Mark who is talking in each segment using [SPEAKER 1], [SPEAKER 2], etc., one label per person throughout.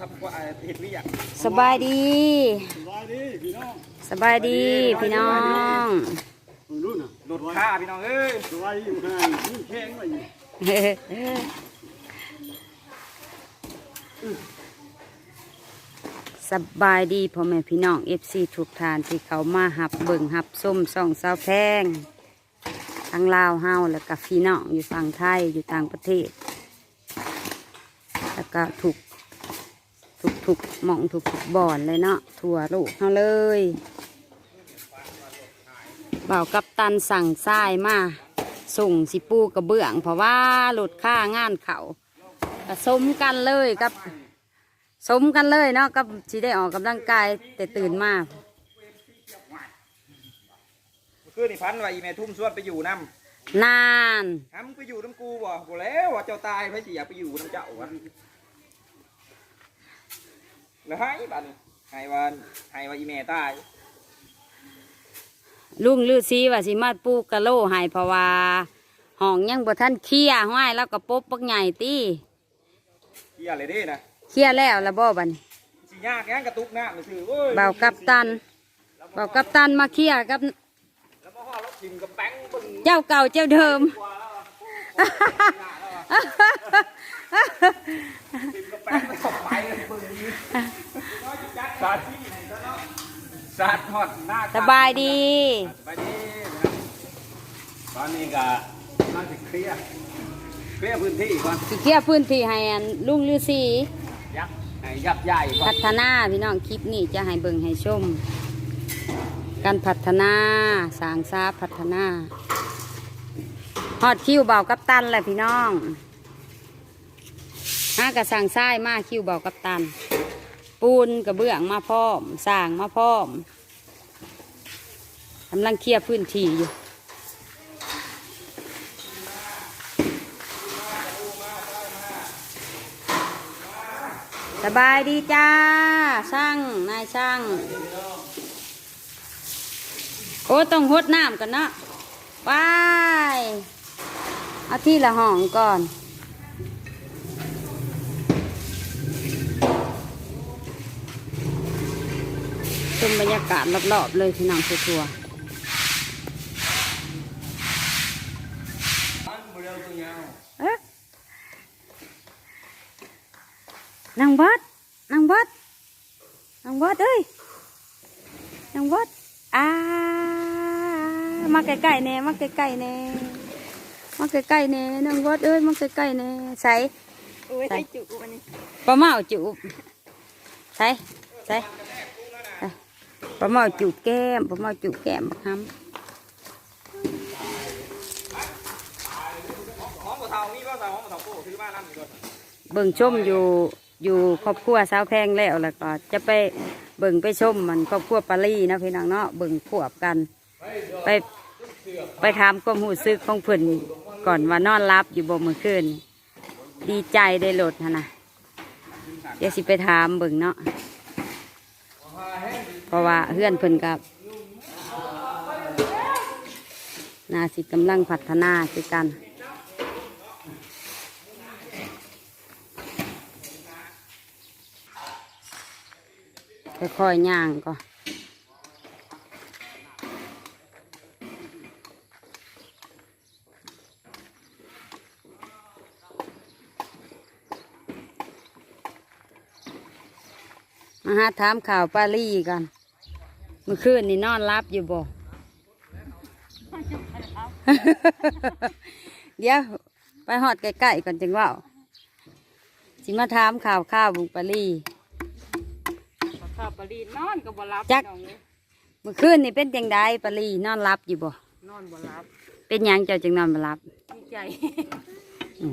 [SPEAKER 1] ทำกว่าเห็ดวิอะ
[SPEAKER 2] สบายดี
[SPEAKER 3] สบายดีพี่น้อง
[SPEAKER 2] สบายดีพี่น้อง
[SPEAKER 3] มึงรู้น่ะ
[SPEAKER 1] โดดฆ่าพี่น้องเอ้ย
[SPEAKER 3] สบายดีอยู่ข้างในนี่แข้งไว้อยู่
[SPEAKER 2] สบายดีพ่อแม่พี่น้องเอฟซีทุกทานที่เขามาหับเบิ่งหับส้มส่องเสาแพงทั้งลาวเฮาแล้วก็พี่น้องอยู่ฝั่งไทยอยู่ต่างประเทศ แล้วก็ถูก ถูกถูกหมองถูกถูกบ่อนเลยเนาะทั่วโลกเฮาเลยเบากับตันสั่งทรายมา ส่งสิปูกระเบื้อง เพราะว่าหลุดค่างานเขาก็สมกันเลยกับสมกันเลยเนาะกับสิได้ออกกำลังกายแต่ตื่นมา
[SPEAKER 1] คือนี่พันว่าอีเมทุ่มสวดไปอยู่น้
[SPEAKER 2] นานำ
[SPEAKER 1] ทำไปอยู่น้ำกูบ่บ่แล้วว่าเจ้าตายไปสิอยากไปอยู่น้ำเจ้าวะ แล้วให้บัดนี้ให้ว่าให้ว่าอีเมตาย
[SPEAKER 2] ลุงลือซีว่าสิมาปลูกกะโหลใหายเพราะว่าห้องยังบ่ทันเคลียร์ห้อยแล้วก็ปบปักใหญ่ตี
[SPEAKER 1] เฮียอะไรเด้นะ
[SPEAKER 2] เคลียร์แล้วละบ่บัดน
[SPEAKER 1] สิยากแง่กระตุกน้ำมันคือเว้ย
[SPEAKER 2] เบากับตันเบากับตันมาเคลียร์กับ
[SPEAKER 1] แล้วมาห่อรถทิมกับแป้งบึ้ง
[SPEAKER 2] เจ้าเก่าเจ้าเดิม
[SPEAKER 1] กว่าแล้ว อะทิมกับแป้งไม่ตกไปเลยบึ้งนี้สาดที่สาดทอดหน้า
[SPEAKER 2] สบายดี
[SPEAKER 1] สบายดีนะครับ
[SPEAKER 3] ตอนนี้ก็น่าจะเคลียร์
[SPEAKER 1] เคลียร์พื้นที่ก่อน
[SPEAKER 2] สิเคลียร์พื้นที่ให้อันลุงลือซี
[SPEAKER 1] ยับให้ยับใหญ่ก่อ
[SPEAKER 2] พั
[SPEAKER 1] น
[SPEAKER 2] ฒนาพี่น้องคลิปนี้จะให้เบิ่งให้ชมการพัฒนาสร้างซาพัฒนา ฮอดคิวเบากับตันแหละพี่น้องห้ากระสังทรายมาคิวเบากับตัน ปูนกระเบื้องมาพร้อมสร้างมาพร้อมกำลังเคลียร์พื้นที่อยู่สบายดีจ้า ช่าง นายช่าง โอ้ต้องหดน้ำกันเนาะไป เอาที่ละห้องก่อน ชมบรรยากาศรอบๆเลยพี่น้องทัวร์ๆเอ๊ะนางบัดนางบัดนางบัดเอ้ยนางบัดอ่ามาใกล้ๆแน่มาใกล้ๆแน่ มาใกล้ๆแน่นางบัดเอ้ยมาใกล้ๆแน่ใส่
[SPEAKER 4] โอ้ย
[SPEAKER 2] ใส่
[SPEAKER 4] ใส่จุอันนี้
[SPEAKER 2] ปลาเมาจูบใส่ใส่ใส่ปลาเมาจูบแก้มปลาเมาจูบแก้มครับ
[SPEAKER 1] หอมกว่าเทามีก็ใส่หอมกว่าเทาโก้ซื้อมานั่นอีกคน
[SPEAKER 2] เบิ่งชมอยู่อยู่ครอบครัวสาวแพงแล้วแล้วก็จะไปเบิ่งไปชมมันครอบครัวปารีนะพี่น้องเนาะเบิ่งขวบกัน ไปไปถามความหูซึกของเพิ่น ก่อนว่านอนรับอยู่บ่มือคืนดีใจได้โหลดหั่นะเดี๋ยวสิไปถามเบิ่งเนาะเพราะว่าเพื่อนเพิ่นกับนาสิกำลังพัฒนาคือกันค่อยๆย่างก็ มาหาถามข่าวปารีกันเมื่อคืนนี่นอนรับอยู่บ่ เดี๋ยวไปหอดใกล้ๆก่อนจังเว่าสิมาถามข่าวข้าวบุงปารี
[SPEAKER 4] ข้าวปลาลีนอนก็บ่รับ
[SPEAKER 2] จัก
[SPEAKER 4] น้องเอ้ย
[SPEAKER 2] เมื่อคืนนี่เป็นจังไดปารีนอนรับอยู่บ่
[SPEAKER 4] นอนบ่รับ
[SPEAKER 2] เป็นหยังเจ้าจึงนอนมารับ
[SPEAKER 4] ดีใจ
[SPEAKER 2] อื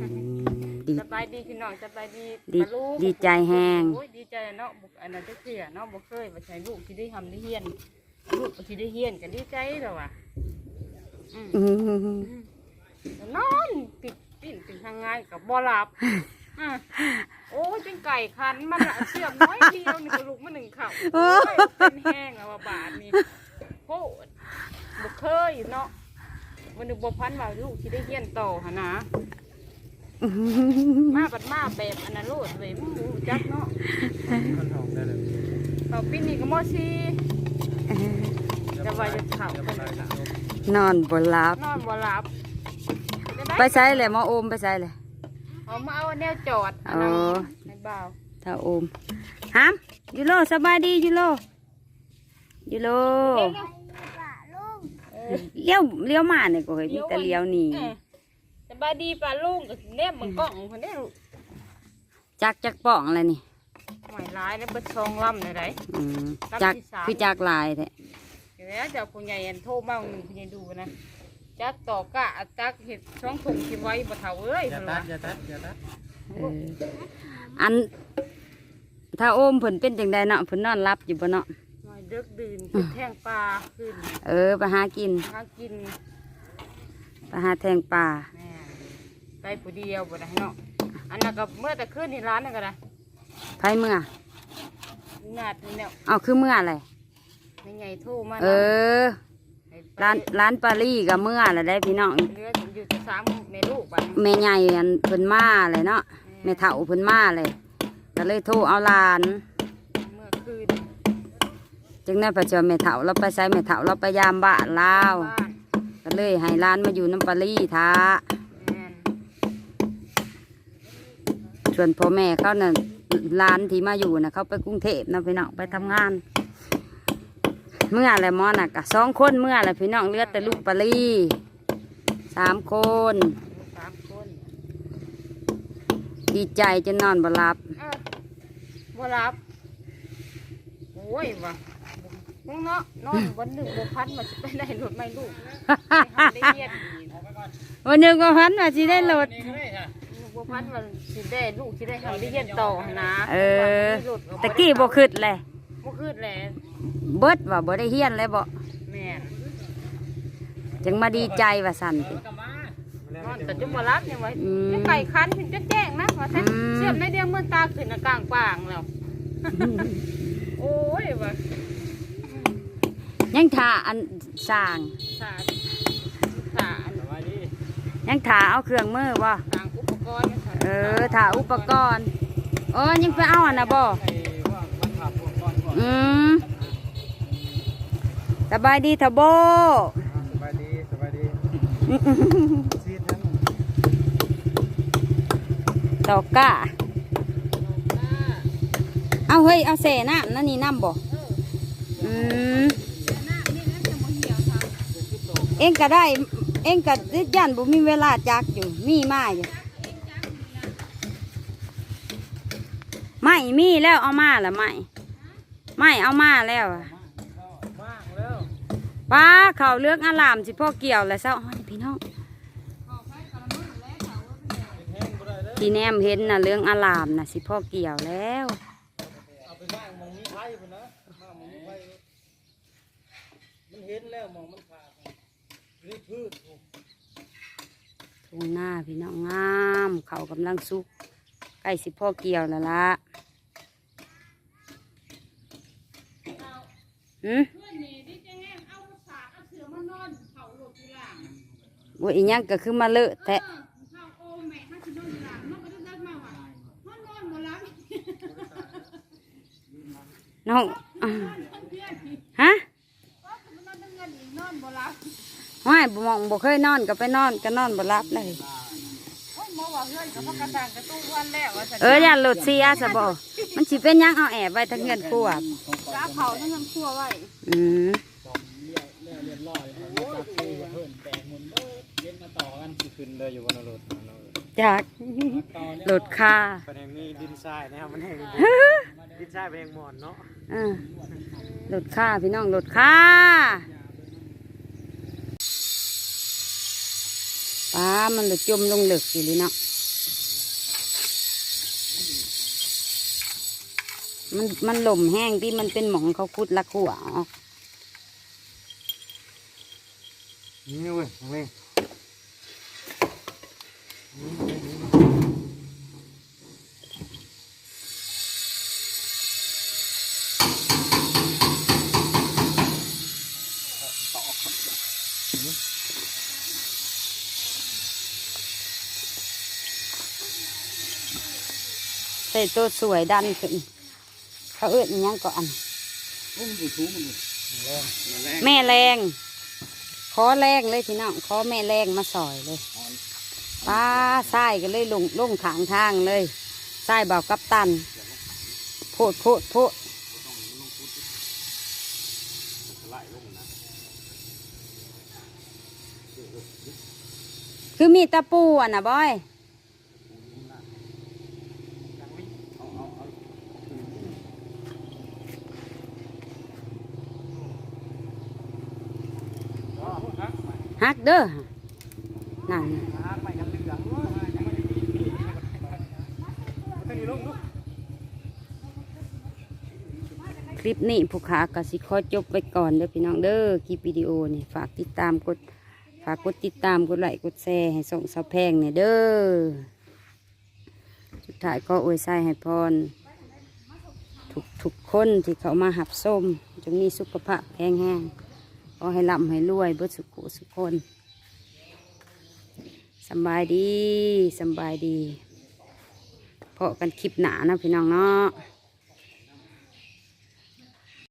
[SPEAKER 2] ม ดี
[SPEAKER 4] สบายดีพี่น้องสบายดี
[SPEAKER 2] ดี
[SPEAKER 4] ปลาลูก
[SPEAKER 2] ดีใจแฮง
[SPEAKER 4] โอ้ยดีใจเนาะบุกอันนั้นจะเสียเนาะบ่เคยว่าใช้ลูกที่ได้ทำได้เฮียนลูกที่ได้เฮียนก็ดีใจแล้วว่ะอืม
[SPEAKER 2] อืม
[SPEAKER 4] นอนติดปิ่นติดทางไงกับบ่หลับอะโอ้ยเป็นไก่คันมันอะเสียบน้อยเดียวนี่ก็ลูกมาหนึ่งเข่าโอ้ยเป็นแห้งแล้วว่าบาทนี่โคตรบ่เคยเนาะวันหนึงบ่พันว่าลูกที่ได้เฮียนต่อหนนะ มาบัดมาแบบอันนั้นโลดเลยมึงรู้จักเนาะ
[SPEAKER 1] คนทองได้เลย
[SPEAKER 4] เขาปีนี้ก็มอซีจะว่าจะเข่าไปไหนล่ะ
[SPEAKER 2] นอนบนลับ
[SPEAKER 4] นอนบ่หลับจะด้
[SPEAKER 2] ไปใส่เลยหมอโอมไปใส่เลย
[SPEAKER 4] เอามาเอาแนวจอดอัน
[SPEAKER 2] อ๋
[SPEAKER 4] นั้น
[SPEAKER 2] อ
[SPEAKER 4] ในบ่าว
[SPEAKER 2] ถ้าโอมฮามยูโรสบายดียูโรยูโรเลี้ยวเลี้ยวมาเนี่ยก็เคยมีแต่เลี้ยวหนี
[SPEAKER 4] เออ สบายดีป่าลุงกับแนบมันกล้องคนนี้ลูก
[SPEAKER 2] จักจักป่องอะไรนี่
[SPEAKER 4] หมายร้ายแล้วเปิดซองลำเลยไร
[SPEAKER 2] อืมจักคือจักลายแท้
[SPEAKER 4] เดี๋ยวนี้เจ้าผู้ใหญ่อันโทรมาหนึ่งผู้ใหญ่ดูนะจักต่อกะจักเห็ดช่องถุงที่ไว้บ่เท่าเอ้ย
[SPEAKER 1] อย่า
[SPEAKER 4] เพิ่น
[SPEAKER 1] ตั
[SPEAKER 4] ว่า
[SPEAKER 1] ดอย่าตัดอย่าตัด
[SPEAKER 2] เอออัน ถ้าโอมเพิ่นเป็นจังไดเนาะเพิ่นนอนรับอยู่บ่เนาะ
[SPEAKER 4] หน่อยดึกดื่นขึ้นแท่งปลาขึ้น
[SPEAKER 2] เออไปหากิน
[SPEAKER 4] หากิน
[SPEAKER 2] ไปหาแทงปลา
[SPEAKER 4] แม่ ไปผู้เดียวบ่ได้เนาะอันนั้นก็เมื่อแต่คืนนี่ร้านนั่นก็ได้
[SPEAKER 2] ไผเมื่อ
[SPEAKER 4] งาดนี่เนี่ย
[SPEAKER 2] เอาคือเมื่ออะไร
[SPEAKER 4] ไม่ใหญ่โทรมา
[SPEAKER 2] เออ
[SPEAKER 4] ให้ไป
[SPEAKER 2] ร้านร้านปารีกับเมื่ออะไรได้พี่น้อง
[SPEAKER 4] เรืออยู่แต่สามแม่ลูกบัดนี้
[SPEAKER 2] แม่ใหญ่อันเพิ่นมาเลยเนาะแม่เฒ่าเพิ่นมาเลยก็เลยโทรเอาหลาน
[SPEAKER 4] เมื่อคืน
[SPEAKER 2] จึงได้ประจอแม่เฒ่าเราไปใส่แม่เฒ่าเราไปยามบ้านลาว
[SPEAKER 4] บ้าน
[SPEAKER 2] ก็เลยให้ร้านมาอยู่น้ำปารีท้า
[SPEAKER 4] แม่น
[SPEAKER 2] ส่วนพ่อแม่เขาน่ะร้านที่มาอยู่น่ะเขาไปกรุงเทพนะพี่น้องไปทำงาน เมื่ออะไรมอน่ะกะสองคนเมื่ออะไรพี่น้องเหลือดแต่ลูกปารีสามคน
[SPEAKER 4] สามคน
[SPEAKER 2] ดีใจจนนอนบ่หลับ
[SPEAKER 4] เออบ่รับโอ้ยว่ะมึงเนาะนอนวันหนึ่งบ่พันมาสิไปได้รถไม่ลูกไปหาได้เรียนดี
[SPEAKER 2] วันหนึ่งก็พันว่าสิได้รถ
[SPEAKER 1] นี่ก็ได้ค่ะ
[SPEAKER 4] บัว พันธุ์มันสิได้ลูกสิได้ทำได้เรียนต่อนะ
[SPEAKER 2] เออ
[SPEAKER 4] วันนี้หลุด
[SPEAKER 2] ตะกี้บ่คืดเลย
[SPEAKER 4] บ่คืดแหละ
[SPEAKER 2] เบิดว่าบ่ได้เฮียนเลยบ่
[SPEAKER 4] แม่น
[SPEAKER 2] จึงมาดีใจว่าสั่นติ
[SPEAKER 1] กลับมาน
[SPEAKER 4] อนแต่จุบ่รับเนี่ยไว้
[SPEAKER 2] อืม
[SPEAKER 4] จะไก่คันถึงจะแจ้งนะว่าแท้
[SPEAKER 2] อืม
[SPEAKER 4] เชื่อมในเดียวมือตาขึ้นน่ะกลางปางแล้วโอ้ยว่ะ
[SPEAKER 2] ยังถ่าอันสร้าง
[SPEAKER 4] สาสา
[SPEAKER 1] สบายดี
[SPEAKER 2] ยังถ่าเอาเครื่องมือบ่
[SPEAKER 4] สางอุป กรณ์นะคะ
[SPEAKER 2] เออถ่าอุปกรณ์เออยังไปเอาอันน่ะบ่
[SPEAKER 1] ไอ้ว่ามันขับพวกก้อนพวก
[SPEAKER 2] อืมสบายดีทะโบ
[SPEAKER 1] สบายดีสบายดีซีดทั้ง
[SPEAKER 2] ตอกก้าเอาเฮ้ยเอาเสน้ำนั่นนี่น้ำบ่อืมเอ็งก็ได้ เอ็งก็ยันบ่มีเวลาจักอยู่มีมาอยู่ ไม่มีแล้วเอามาละไม่ไม่เอามาแล้ว
[SPEAKER 1] ว่างแล้ว
[SPEAKER 2] ป้าเขาเลือกอารามสิพ่อเกี่ยวแล้วเศร้าพี่น้องที่แนมเห็นนะเรื่องอารามนะสิพ่อเกี่ยวแล้ว
[SPEAKER 1] เอาไปว่างมองมีไพ่พุ่นนะว่ามองมีไพ่มันเห็นแล้วมองมันขาดนี่พืช
[SPEAKER 2] ทุ่งหน้าพี่น้องงาม เขากำลังสุกใกล้สิพ่อเกี่ยวแล้วละ หืมว่าอีหยังก็คือมาเลอะแทะน้องอ่าฮะไม่บ่มองบ่เคยนอนก็ไปนอนก็นอนบ่รับเลย
[SPEAKER 4] โอ้ยหมอว่าเฮือนกับพักกระตังกระตู้วันแล้วว่าซั่น
[SPEAKER 2] เอออย่าหลุดเสียสะบ่มันสิเป็นหยังเอาแอบไว้ทั้งเงินครัว
[SPEAKER 4] จ้าเผาทั้งน้ำครัวไว้
[SPEAKER 2] อืม
[SPEAKER 1] เรียบร้อยจับตีกับเพื่อนแตกหมุนเอ้ยเย็นมาต่อกันสิขึ้นเลยอยู่บนรถ
[SPEAKER 2] จาก
[SPEAKER 1] ต่อเนี่ย
[SPEAKER 2] หลุดค่า
[SPEAKER 1] เป็นแห่งมีดินทรายนะครับมันแห่งดินทรายเป็นแห่งหมอนเนาะ
[SPEAKER 2] อ่าหลุดค่าพี่น้องหลุดค่าป้ามันหลุดจมลงเหลึกอยู่เลยเนาะ มันมันหล่มแห้งที่มันเป็นหมองเขาคุดละขัวออก
[SPEAKER 1] นี่เว้ยเว้ย
[SPEAKER 2] ตัวสวยดันขึ้น เขาเอื้อนอิหยังก็อันแม่แรง ขอแรงเลยพี่น้อง ขอแม่แรงมาสอยเลยป้าไส้กันเลยลงลงขางทางเลยไส้เบากับตันโพดโพดโพดคือมีตะปูอะนะบอย ฮักเด้อนั่นคลิปนี้ผู้ขากสิขอจบไว้ก่อนเด้อพี่น้องเด้อคลิปวิดีโอนี่ฝากติดตามกดฝากกดติดตามกดไลค์กดแชร์ให้ส่งสาวแพงเนี่ยเด้อสุดท้ายก็อวยใส่ให้พรทุกทุกคนที่เขามาหับส้มจงมีสุขภาพแข็งแรงขอให้ร่ำให้รวยเบิดสุขุ สุขคนสบายดีสบายดีเพาะกันคลิปหนานะพี่น้องเนาะ